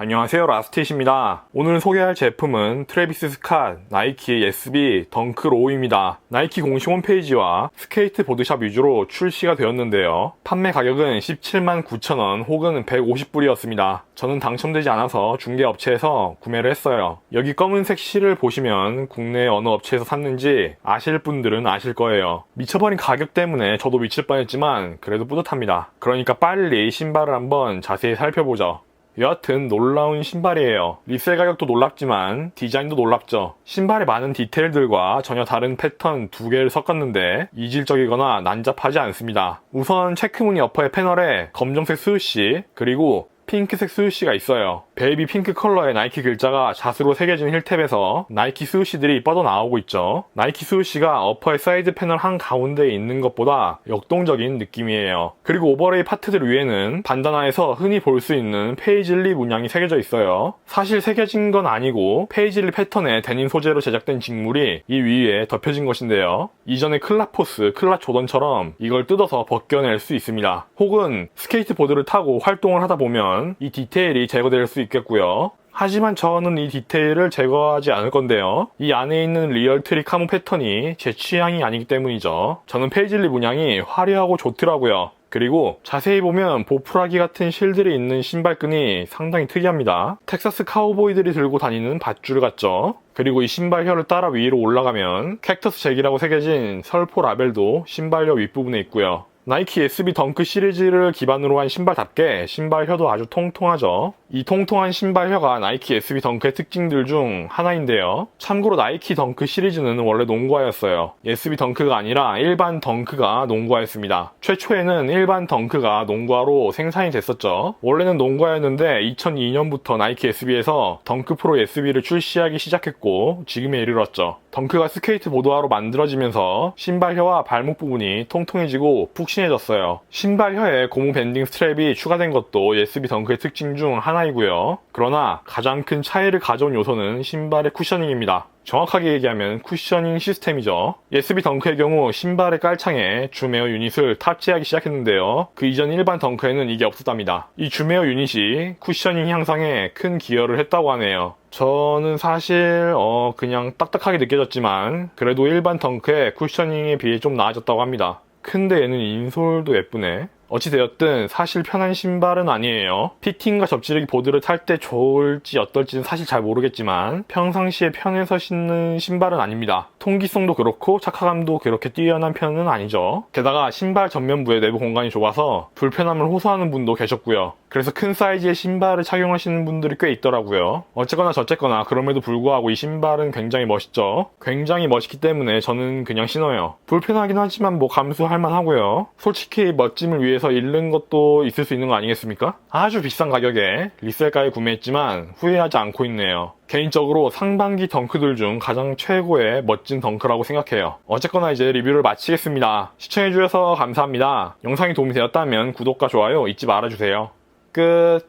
안녕하세요 라스티시입니다. 오늘 소개할 제품은 트래비스 스캇 나이키 SB 덩크 로우입니다. 나이키 공식 홈페이지와 스케이트 보드샵 위주로 출시가 되었는데요. 판매 가격은 17만 9천원 혹은 150불이었습니다. 저는 당첨되지 않아서 중개업체에서 구매를 했어요. 여기 검은색 실을 보시면 국내 어느 업체에서 샀는지 아실 분들은 아실 거예요. 미쳐버린 가격 때문에 저도 미칠 뻔했지만 그래도 뿌듯합니다. 그러니까 빨리 신발을 한번 자세히 살펴보죠 여하튼 놀라운 신발이에요. 리셀 가격도 놀랍지만 디자인도 놀랍죠. 신발의 많은 디테일들과 전혀 다른 패턴 두 개를 섞었는데 이질적이거나 난잡하지 않습니다. 우선 체크무늬 어퍼의 패널에 검정색 스우시 그리고 핑크색 스우시가 있어요. 베이비 핑크 컬러의 나이키 글자가 자수로 새겨진 힐탭에서 나이키 스우시들이 뻗어나오고 있죠. 나이키 스우시가 어퍼의 사이드 패널 한 가운데에 있는 것보다 역동적인 느낌이에요. 그리고 오버레이 파트들 위에는 반다나에서 흔히 볼 수 있는 페이즐리 문양이 새겨져 있어요. 사실 새겨진 건 아니고 페이즐리 패턴의 데님 소재로 제작된 직물이 이 위에 덮여진 것인데요. 이전의 클라포스, 클라 조던처럼 이걸 뜯어서 벗겨낼 수 있습니다. 혹은 스케이트보드를 타고 활동을 하다 보면 이 디테일이 제거될 수 있겠고요. 하지만 저는 이 디테일을 제거하지 않을 건데요. 이 안에 있는 리얼 트리 카모 패턴이 제 취향이 아니기 때문이죠. 저는 페이즐리 문양이 화려하고 좋더라고요. 그리고 자세히 보면 보풀하기 같은 실들이 있는 신발끈이 상당히 특이합니다. 텍사스 카우보이들이 들고 다니는 밧줄 같죠? 그리고 이 신발 혀를 따라 위로 올라가면 캡터스 잭이라고 새겨진 설포 라벨도 신발혀 윗부분에 있고요. 나이키 SB 덩크 시리즈를 기반으로 한 신발답게 신발 혀도 아주 통통하죠. 이 통통한 신발 혀가 나이키 SB 덩크의 특징들 중 하나인데요. 참고로 나이키 덩크 시리즈는 원래 농구화였어요. SB 덩크가 아니라 일반 덩크가 농구화였습니다. 최초에는 일반 덩크가 농구화로 생산이 됐었죠. 원래는 농구화였는데 2002년부터 나이키 SB에서 덩크 프로 SB를 출시하기 시작했고 지금에 이르렀죠. 덩크가 스케이트 보드화로 만들어지면서 신발 혀와 발목 부분이 통통해지고 푹신해졌어요. 신발 혀에 고무 밴딩 스트랩이 추가된 것도 SB 덩크의 특징 중 하나 이고요. 그러나 가장 큰 차이를 가져온 요소는 신발의 쿠셔닝입니다. 정확하게 얘기하면 쿠셔닝 시스템이죠. SB 덩크의 경우 신발의 깔창에 줌에어 유닛을 탑재하기 시작했는데요. 그 이전 일반 덩크에는 이게 없었답니다. 이 줌에어 유닛이 쿠셔닝 향상에 큰 기여를 했다고 하네요. 저는 사실 어 그냥 딱딱하게 느껴졌지만 그래도 일반 덩크의 쿠셔닝에 비해 좀 나아졌다고 합니다. 근데 얘는 인솔도 예쁘네. 어찌되었든 사실 편한 신발은 아니에요. 피팅과 접지르기 보드를 탈 때 좋을지 어떨지는 사실 잘 모르겠지만 평상시에 편해서 신는 신발은 아닙니다. 통기성도 그렇고 착화감도 그렇게 뛰어난 편은 아니죠. 게다가 신발 전면부의 내부 공간이 좁아서 불편함을 호소하는 분도 계셨고요. 그래서 큰 사이즈의 신발을 착용하시는 분들이 꽤 있더라고요. 어쨌거나 저쨌거나 그럼에도 불구하고 이 신발은 굉장히 멋있죠. 굉장히 멋있기 때문에 저는 그냥 신어요. 불편하긴 하지만 뭐 감수할 만하고요. 솔직히 멋짐을 위해서 잃는 것도 있을 수 있는 거 아니겠습니까? 아주 비싼 가격에 리셀가에 구매했지만 후회하지 않고 있네요. 개인적으로 상반기 덩크들 중 가장 최고의 멋진 덩크라고 생각해요. 어쨌거나 이제 리뷰를 마치겠습니다. 시청해주셔서 감사합니다. 영상이 도움이 되었다면 구독과 좋아요 잊지 말아주세요. 끝.